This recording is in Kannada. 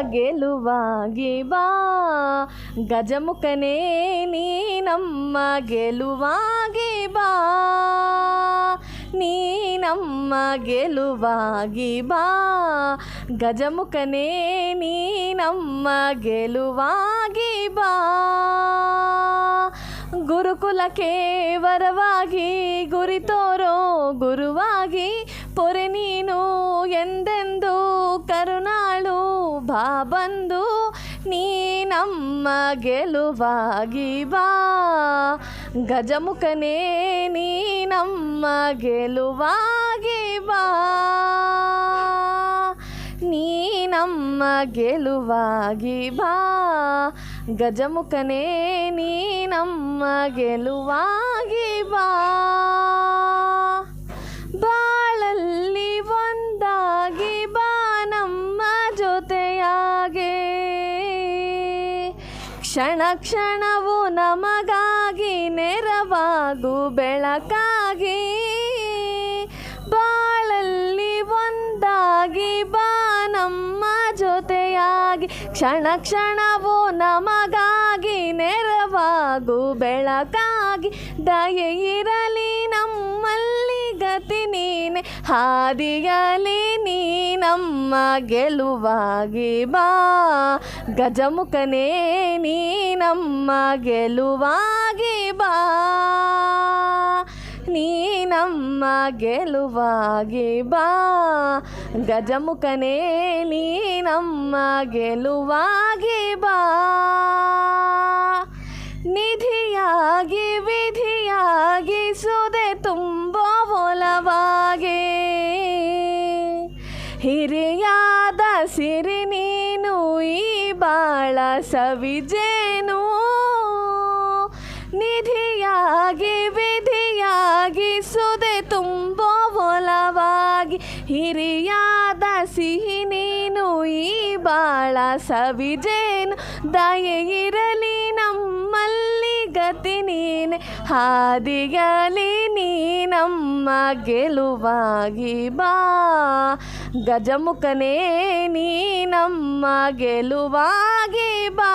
ಗೆಲುವಾಗಿ ಬಾ. ಗಜಮುಖನೇ, ನೀ ನಮ್ಮ ಗೆಲುವಾಗಿ ಬಾ. ನೀ ನಮ್ಮ ಗೆಲುವಾಗಿ ಬಾ. ಗಜಮುಖನೇ, ನೀ ನಮ್ಮ ಗೆಲುವಾಗಿ ಬಾ. ಗುರುಕುಲಕ್ಕೆ ವರವಾಗಿ, ಗುರಿ ತೋರೋ ಗುರುವಾಗಿ ಬಂದು ನೀ ನಮ್ಮ ಗೆಲುವಾಗಿ ಬಾ. ಗಜಮುಖನೇ, ನೀ ನಮ್ಮ ಗೆಲುವಾಗಿ ಬಾ. ನೀ ನಮ್ಮ ಗೆಲುವಾಗಿ ಬಾ. ಗಜಮುಖನೇ, ನೀ ನಮ್ಮ ಗೆಲುವಾಗಿ ಬಾ. ಕ್ಷಣ ಕ್ಷಣವು ನಮಗಾಗಿ ನೆರವಾಗು ಬೆಳಕಾಗಿ. ಬಾಳಲ್ಲಿ ಒಂದಾಗಿ ಬಾ ನಮ್ಮ ಜೊತೆಯಾಗಿ. ಕ್ಷಣ ಕ್ಷಣವು ನಮಗಾಗಿ ನೆರವಾಗು ಬೆಳಕಾಗಿ. ದಯೆ ಇರಲಿ ನಮ್ಮಲ್ಲಿ ಗತಿ ನೀನೆ. ಹಾದಿಯಲಿ ನೀ ನಮ್ಮ ಗೆಲುವಾಗಿ ಬಾ. ಗಜಮುಖನೇ ನೀ ನಮ್ಮ ಗೆಲುವಾಗಿ ಬಾ. ನೀ ನಮ್ಮ ಗೆಲುವಾಗಿ ಬಾ. ಗಜಮುಖನೇ ನೀ ನಮ್ಮ ಗೆಲುವಾಗಿ ಬಾ. ನಿಧಿಯಾಗಿ ವಿಧಿಯಾಗಿ ಸುದೆ ತುಂಬ ಒಲವಾಗಿ. ಹಿರಿಯಾದ ಸವಿಜೇನು ನಿಧಿಯಾಗಿ, ವಿಧಿಯಾಗಿ, ಸುದೆ ತುಂಬ ಒಲವಾಗಿ, ಹಿರಿಯಾದ ಸಿಹಿ ನೀನು ಈ ಬಾಳ ಸವಿಜೇನು ದಯೆ ಇರಲಿ ನಮ್ಮಲ್ಲಿ ಗತಿ ನೀನೆ ಹಾದಿಗಲಿ ನೀ ನಮ್ಮ ಗೆಲುವಾಗಿ ಬಾ. ಗಜಮುಖನೇ ನೀ ನಮ್ಮ ಗೆಲುವಾಗಿ ಬಾ.